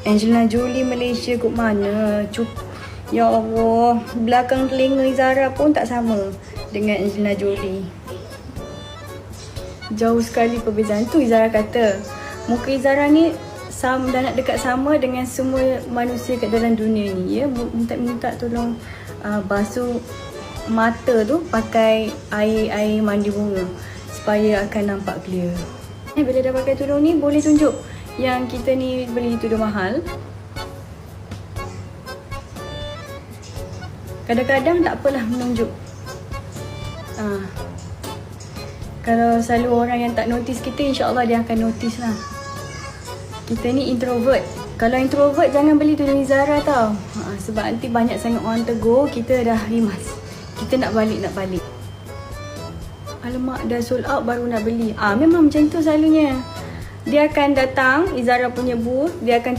Angelina Jolie Malaysia kot mana? Cup Ya Allah, belakang telinga Izara pun tak sama dengan Angelina Jolie. Jauh sekali perbezaan tu Izara kata. Muka Izara ni sama dah nak dekat sama dengan semua manusia kat dalam dunia ni ya. Minta-minta tolong uh, basuh mata tu pakai air air mandi bunga supaya akan nampak clear. Bila dah pakai tudung ni boleh tunjuk yang kita ni beli tudung mahal. Kadang-kadang tak apalah menunjuk. Ah. Kalau selalu orang yang tak notice kita, insyaAllah dia akan notice lah. Kita ni introvert. Kalau introvert, jangan beli tudung Zara tau. Ha, sebab nanti banyak sangat orang tegur, kita dah rimas. Kita nak balik, nak balik. Alamak, dah sold out baru nak beli. Ah Memang macam tu selalunya. Dia akan datang, Izara punya booth, dia akan